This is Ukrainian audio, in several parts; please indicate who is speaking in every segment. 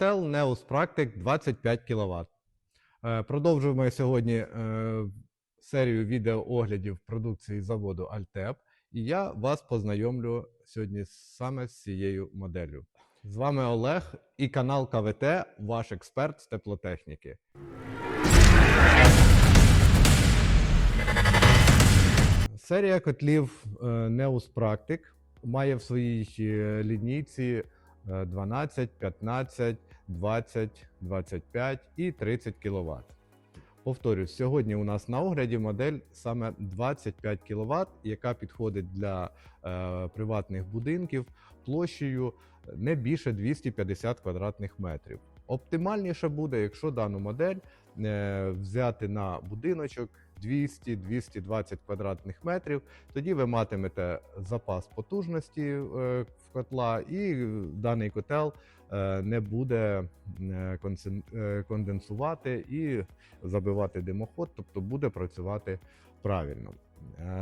Speaker 1: Котел Neos Practic 25 кВт. Продовжуємо сьогодні е, серію відеооглядів продукції заводу Altep. І я вас познайомлю сьогодні саме з цією моделлю. З вами Олег і канал КВТ, ваш експерт з теплотехніки. Серія котлів е, Neus Practic має в своїй е, лінійці е, 12, 15, 20, 25 і 30 кВт. Повторюсь, сьогодні у нас на огляді модель саме 25 кВт, яка підходить для е, приватних будинків площею не більше 250 квадратних метрів. Оптимальніше буде, якщо дану модель е, взяти на будиночок 200-220 квадратних метрів, тоді ви матимете запас потужності е, в котла, і даний котел е, не буде е, конденсувати і забивати димоход, тобто буде працювати правильно.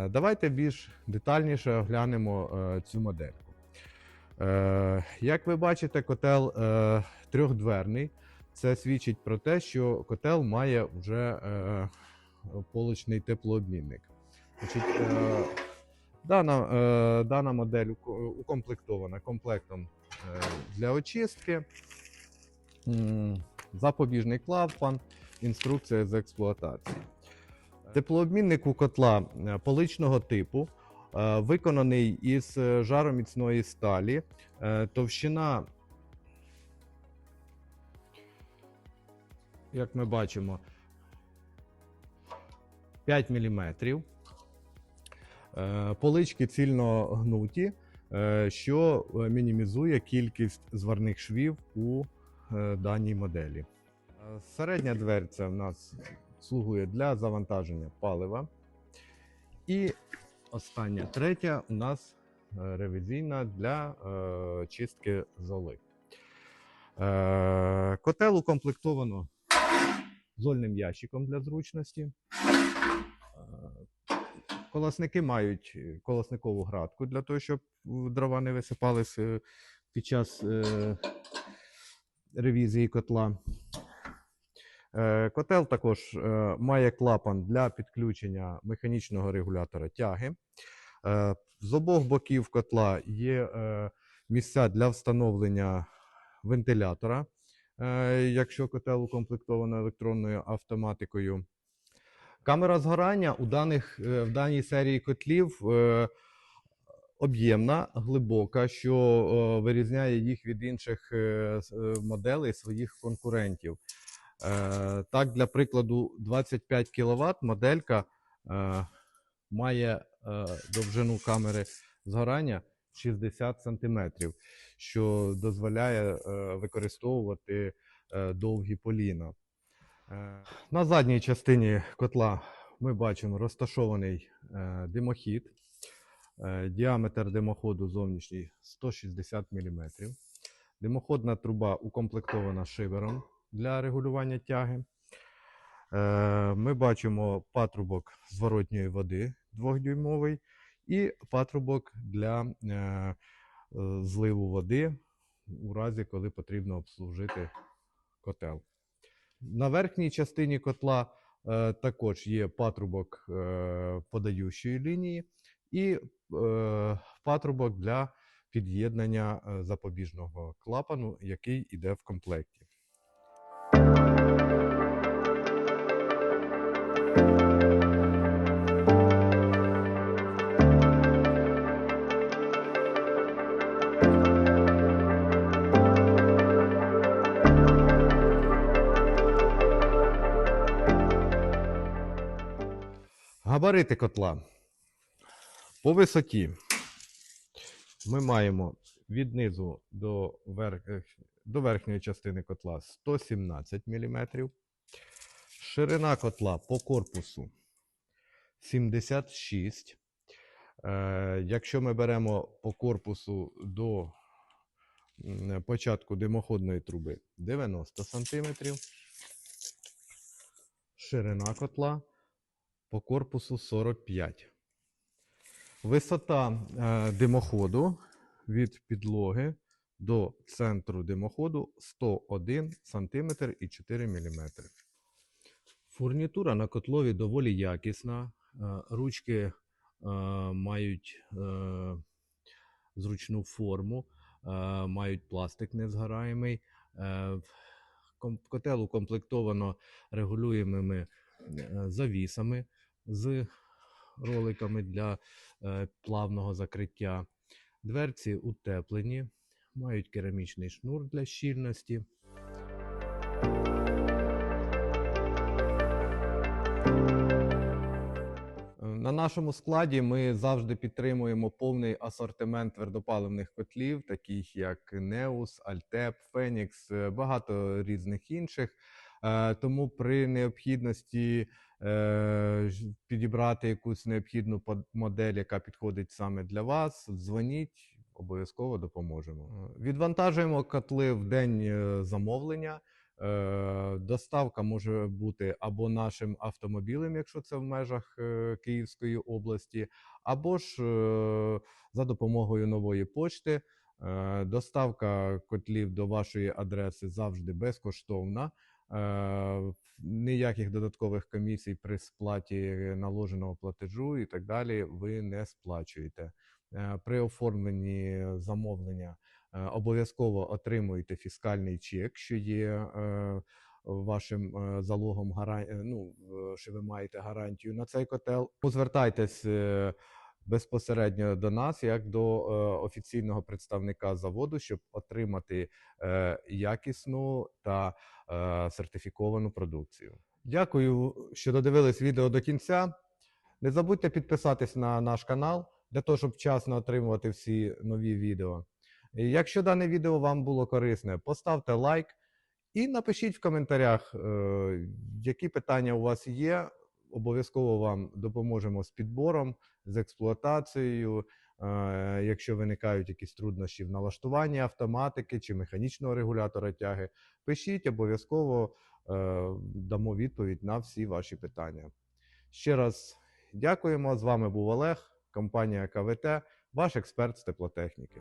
Speaker 1: Давайте більш детальніше оглянемо цю модельку. Як ви бачите, котел трьохдверний. Це свідчить про те, що котел має вже полочний теплообмінник. Значить, е, дана, е, дана модель укомплектована комплектом е, для очистки, запобіжний клапан, інструкція з експлуатації. Теплообмінник у котла поличного типу, виконаний із жароміцної сталі, товщина, як ми бачимо, 5 мм. Полички цільно гнуті, е, що е, мінімізує кількість зварних швів у е, даній моделі. Е, Середня дверця в нас слугує для завантаження палива. І остання третя у нас е, ревізійна для е, чистки золи. Е, котел укомплектовано зольним ящиком для зручності. Колосники мають е, колосникову градку для того, щоб е, дрова не висипались е, під час ревізії котла. Котел також має клапан для підключення механічного регулятора тяги. З обох боків котла є місця для встановлення вентилятора, якщо котел укомплектовано електронною автоматикою. Камера згорання у даних, е, в даній серії котлів е, об'ємна, глибока, що е, вирізняє їх від інших моделей своїх конкурентів. Так, для прикладу, 25 кВт моделька має довжину камери згорання 60 см, що дозволяє використовувати довгі поліна. Е, На задній частині котла ми бачимо розташований е, димохід. Е, Діаметр димоходу зовнішній 160 мм. Димоходна труба укомплектована шивером для регулювання тяги. Ми бачимо патрубок зворотньої води 2-дюймовий і патрубок для зливу води у разі, коли потрібно обслужити котел. На верхній частині котла е, також є патрубок е, подаючої лінії і е, патрубок для під'єднання е, запобіжного клапану, який йде в комплекті. Габарити котла. По висоті ми маємо від низу до, верх... до верхньої частини котла 117 мм. Ширина котла по корпусу 76. Е, якщо ми беремо по корпусу до початку димоходної труби 90 см. Ширина котла по корпусу 45. Висота е, димоходу від підлоги до центру димоходу 101 см і 4 мм. Фурнітура на котлові доволі якісна. Е, Ручки е, мають е, зручну форму, е, мають пластик незгораємий. Е, Котел укомплектовано регулюємими завісами з роликами для е, плавного закриття. Дверці утеплені, мають керамічний шнур для щільності. Е, На нашому складі ми завжди підтримуємо повний асортимент твердопаливних котлів, таких як Neus, Altep, Phoenix, е, багато різних інших. Е, Тому при необхідності е, підібрати якусь необхідну модель, яка підходить саме для вас, дзвоніть, обов'язково допоможемо. Е, Відвантажуємо котли в день замовлення. Доставка може бути або нашим автомобілем, якщо це в межах Київської області, або ж за допомогою нової почти. Доставка котлів до вашої адреси завжди безкоштовна. Е, Ніяких додаткових комісій при сплаті наложеного платежу і так далі ви не сплачуєте. Е, При оформленні замовлення е, обов'язково отримуєте фіскальний чек, що є вашим залогом гаран... е, ну, що ви маєте гарантію на цей котел. Звертайтесь е, безпосередньо до нас, як до е, офіційного представника заводу, щоб отримати е, якісну та е, сертифіковану продукцію. Дякую, що додивились відео до кінця. Не забудьте підписатись на наш канал для того, щоб вчасно отримувати всі нові відео. Якщо дане відео вам було корисне, поставте лайк і напишіть в коментарях, які питання у вас є. Обов'язково вам допоможемо з підбором, з експлуатацією. Е, Якщо виникають якісь труднощі в налаштуванні автоматики чи механічного регулятора тяги, пишіть, обов'язково е, дамо відповідь на всі ваші питання. Ще раз дякуємо. З вами був Олег, компанія КВТ, ваш експерт з теплотехніки.